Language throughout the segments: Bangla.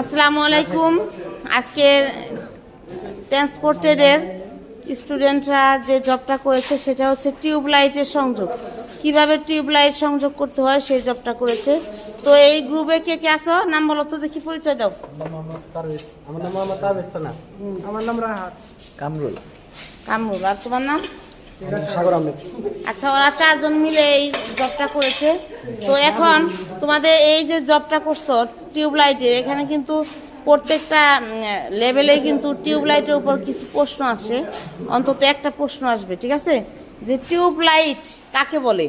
আসসালামু আলাইকুম আজকের ট্রান্সপোর্টেডের স্টুডেন্টরা যে জবটা করেছে সেটা হচ্ছে টিউব লাইটের সংযোগ। কীভাবে টিউব লাইট সংযোগ করতে হয় সেই জবটা করেছে। তো এই গ্রুপে কে কে আসো নাম বলো তো দেখি পরিচয় দাও। আমার নাম কামরুল। কামরুল। আর তোমার নাম? সাগর আহমেদ। আচ্ছা ওরা চারজন মিলে এই জবটা করেছে। তো এখন তোমাদের এই যে জবটা করছ টিউবলাইটের এখানে কিন্তু প্রত্যেকটা লেভেলে কিন্তু টিউবলাইটের উপর কিছু প্রশ্ন আসে। অন্তত একটা প্রশ্ন আসবে ঠিক আছে? যে টিউবলাইট কাকে বলে?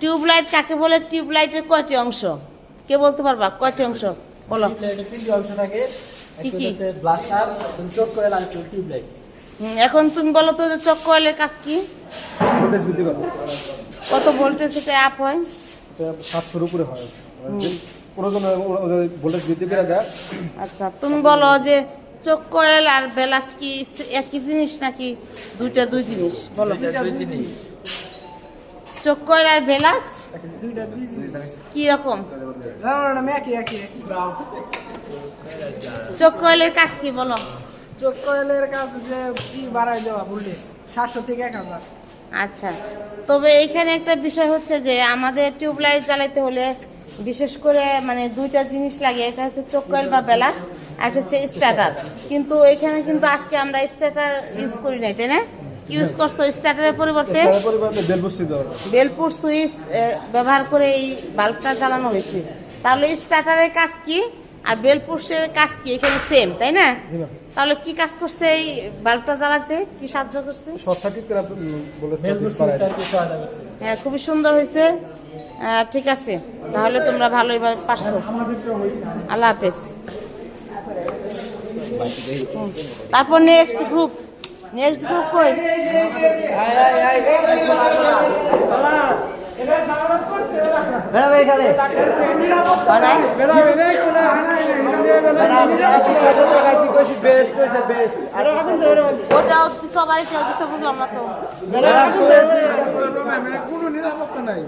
টিউবলাইট কাকে বলে? টিউবলাইটের কয়টি অংশ? কে বলতে পারবা? কয়টি অংশ? বলো। টিউবলাইটের তিনটি অংশ থাকে। কি কি? ব্লাস্টার চোখ করে আর টিউবলাইট। এখন তুমি বলো তো যে চক কয়েলের কাজ কি? ভোল্টেজ বৃদ্ধি করে কত ভোল্টেজ এটা আপ হয়? সাতশোর উপরে হয়। ভোল্টেজ বৃদ্ধি করে দেয়। আচ্ছা তুমি বলো যে চোখ কয়েল আর বেলাস কি একই জিনিস নাকি দুইটা দুই জিনিস? বলো। চোখ কয়েল আর বেলাস কি রকম? চোখ কয়েলের কাজ কি বলো? চোখ কয়েলের কাজ যে কি বাড়াই দেওয়া ভোল্টেজ সাতশো থেকে এক হাজার। আচ্ছা। তবে এইখানে একটা বিষয় হচ্ছে যে আমাদের টিউবলাইট জ্বালাইতে হলে বিশেষ করে মানে দুইটা জিনিস লাগে এটা হচ্ছে চোখ কয়েল বা বেলাস আর একটা হচ্ছে স্টার্টার। কিন্তু এখানে কিন্তু আজকে আমরা স্টার্টার ইউজ করি নাই তাই না? ইউজ করছ স্টার্টারের পরিবর্তে। বেলপুর সুইচ ব্যবহার করে এই বাল্বটা জ্বালানো হয়েছে। তাহলে স্টার্টারের কাজ কি আর বেলপুরের কাজ কি? এখানে সেম তাই না? তাহলে কি কাজ করছে এই বাল্বটা জ্বালাতে? কি সাহায্য করছে? শর্ট সার্কিট হ্যাঁ খুবই সুন্দর হয়েছে। ঠিক আছে তাহলে তোমরা ভালোইভাবে পারছ। আল্লাহ হাফেজ। তারপর নেক্সট গ্রুপ নেক্সট গ্রুপ কই? হয় নাই? ওটা সবারই কেউ বুঝলাম না তো। কোনো নিরাপত্তা নাই।